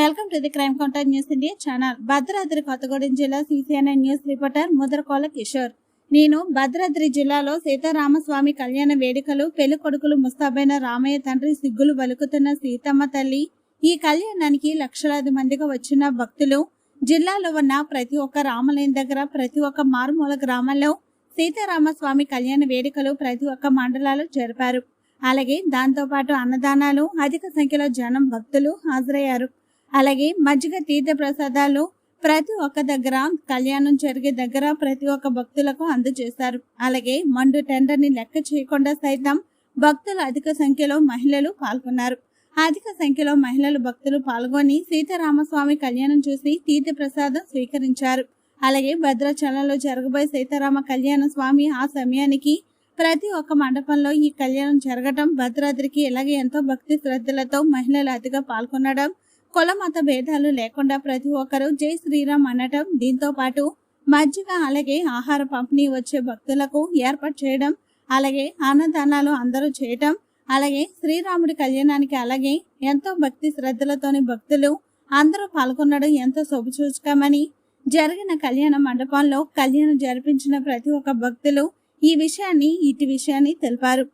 Welcome to the crime contact news India channel. Bhadradri Kothagudem జిల్లా CCNI news reporter Mudrakola Kishore. నేను భద్రాద్రి జిల్లాలో సీతారామస్వామి కళ్యాణ వేడుకలు పెళ్ళి కొడుకులు ముస్తాబైన రామయ్య తండ్రి సిగ్గులు వలుకుతున్న సీతమ్మ తల్లి ఈ కళ్యాణానికి లక్షలాది మందిగా వచ్చిన భక్తులు జిల్లాలో ఉన్న ప్రతి ఒక్క రామలయం దగ్గర ప్రతి ఒక్క మారుమూల గ్రామంలో సీతారామస్వామి కళ్యాణ వేడుకలు ప్రతి ఒక్క మండలాలు జరిపారు. అలాగే దాంతోపాటు అన్నదానాలు అధిక సంఖ్యలో జనం భక్తులు హాజరయ్యారు. అలాగే మజ్జిగ తీర్థ ప్రసాదాలు ప్రతి ఒక్క దగ్గర కళ్యాణం జరిగే దగ్గర ప్రతి ఒక్క భక్తులకు అందజేస్తారు. అలాగే మండు టెండర్ని లెక్క చేయకుండా సైతం భక్తులు అధిక సంఖ్యలో మహిళలు పాల్గొన్నారు. అధిక సంఖ్యలో మహిళలు భక్తులు పాల్గొని సీతారామస్వామి కళ్యాణం చూసి తీర్థ ప్రసాదం స్వీకరించారు. అలాగే భద్రాచలంలో జరగబోయే సీతారామ కళ్యాణ స్వామి ఆ సమయానికి ప్రతి ఒక్క మండపంలో ఈ కళ్యాణం జరగటం భద్రాద్రికి ఇలాగే ఎంతో భక్తి శ్రద్ధలతో మహిళలు అతిగా పాల్గొనడం కుల మత భేదాలు లేకుండా ప్రతి ఒక్కరూ జై శ్రీరామ్ అనటం దీంతో పాటు మజ్జిగ అలాగే ఆహార పంపిణీ వచ్చే భక్తులకు ఏర్పాటు చేయడం అలాగే అన్నదానాలు అందరూ చేయటం అలాగే శ్రీరాముడి కళ్యాణానికి అలాగే ఎంతో భక్తి శ్రద్ధలతోని భక్తులు అందరూ పాల్గొనడం ఎంతో శుభసూచకమని జరిగిన కళ్యాణ మండపంలో కళ్యాణం జరిపించిన ప్రతి ఒక్క భక్తులు ఈ విషయాన్ని ఇటు విషయాన్ని తెలిపారు.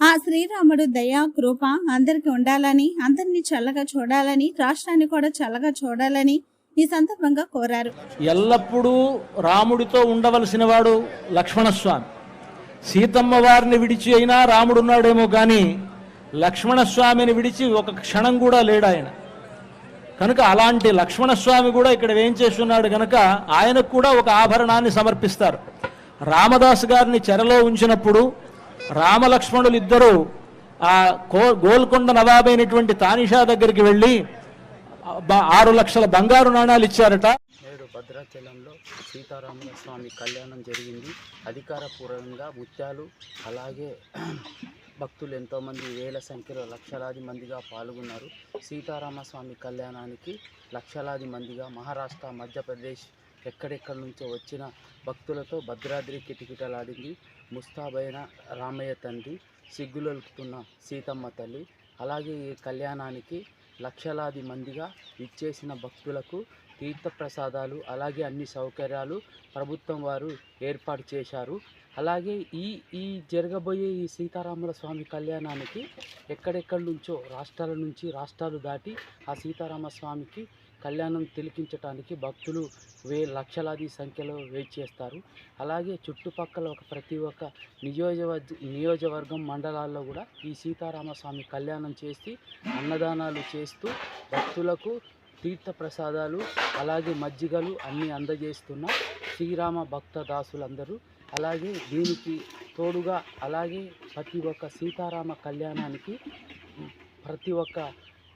ఆ శ్రీరాముడు దయా కృప అందరికి ఉండాలని అందరినీ చల్లగా చూడాలని రాష్ట్రాన్ని కూడా చల్లగా చూడాలని ఈ సందర్భంగా కోరారు. ఎల్లప్పుడూ రాముడితో ఉండవలసిన వాడు లక్ష్మణస్వామి. సీతమ్మ వారిని విడిచి అయినా రాముడు ఉన్నాడేమో కానీ లక్ష్మణస్వామిని విడిచి ఒక క్షణం కూడా లేడు ఆయన. కనుక అలాంటి లక్ష్మణస్వామి కూడా ఇక్కడ ఏం చేస్తున్నాడు కనుక ఆయనకు కూడా ఒక ఆభరణాన్ని సమర్పిస్తారు. రామదాస్ గారిని చెరలో ఉంచినప్పుడు రామలక్ష్మణులు ఇద్దరు ఆ గోల్కొండ నవాబైనటువంటి తానిషా దగ్గరికి వెళ్ళి ఆరు లక్షల బంగారు నాణాలు ఇచ్చారట. నేడు భద్రాచలంలో సీతారాముల స్వామి కళ్యాణం జరిగింది. అధికారపూర్వకంగా ముత్యాలు అలాగే భక్తులు ఎంతోమంది వేల సంఖ్యలో లక్షలాది మందిగా పాల్గొన్నారు. సీతారామస్వామి కళ్యాణానికి లక్షలాది మందిగా మహారాష్ట్ర మధ్యప్రదేశ్ ఎక్కడెక్కడి నుంచో వచ్చిన భక్తులతో భద్రాద్రి కిటకిటలాడింది. ముస్తాబైన రామయ్య తండ్రి సిగ్గులొలుకుతున్న సీతమ్మ తల్లి అలాగే ఈ కళ్యాణానికి లక్షలాది మందిగా ఇచ్చేసిన భక్తులకు తీర్థప్రసాదాలు అలాగే అన్ని సౌకర్యాలు ప్రభుత్వం వారు ఏర్పాటు చేశారు. అలాగే ఈ ఈ జరగబోయే ఈ సీతారాముల స్వామి కళ్యాణానికి ఎక్కడెక్కడి నుంచో రాష్ట్రాల నుంచి రాష్ట్రాలు దాటి ఆ సీతారామ స్వామికి కళ్యాణం తిలకించటానికి భక్తులు వే లక్షలాది సంఖ్యలో వెయిట్ చేస్తారు. అలాగే చుట్టుపక్కల ఒక ప్రతి ఒక్క నియోజకవర్గ నియోజకవర్గం మండలాల్లో కూడా ఈ సీతారామ స్వామి కళ్యాణం చేసి అన్నదానాలు చేస్తూ భక్తులకు తీర్థ ప్రసాదాలు అలాగే మజ్జిగలు అన్నీ అందజేస్తున్న శ్రీరామ భక్త దాసులందరూ అలాగే దీనికి తోడుగా అలాగే ప్రతి ఒక్క సీతారామ కళ్యాణానికి ప్రతి ఒక్క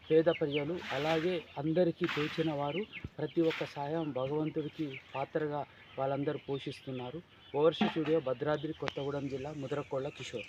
పేద ప్రజలు అలాగే అందరికీ తోచిన వారు ప్రతి ఒక్క సాయం భగవంతుడికి పాత్రగా వాళ్ళందరూ పోషిస్తున్నారు. ఓవర్షి స్టూడియో భద్రాద్రి కొత్తగూడెం జిల్లా ముద్రకోళ్ళ కిషోర్.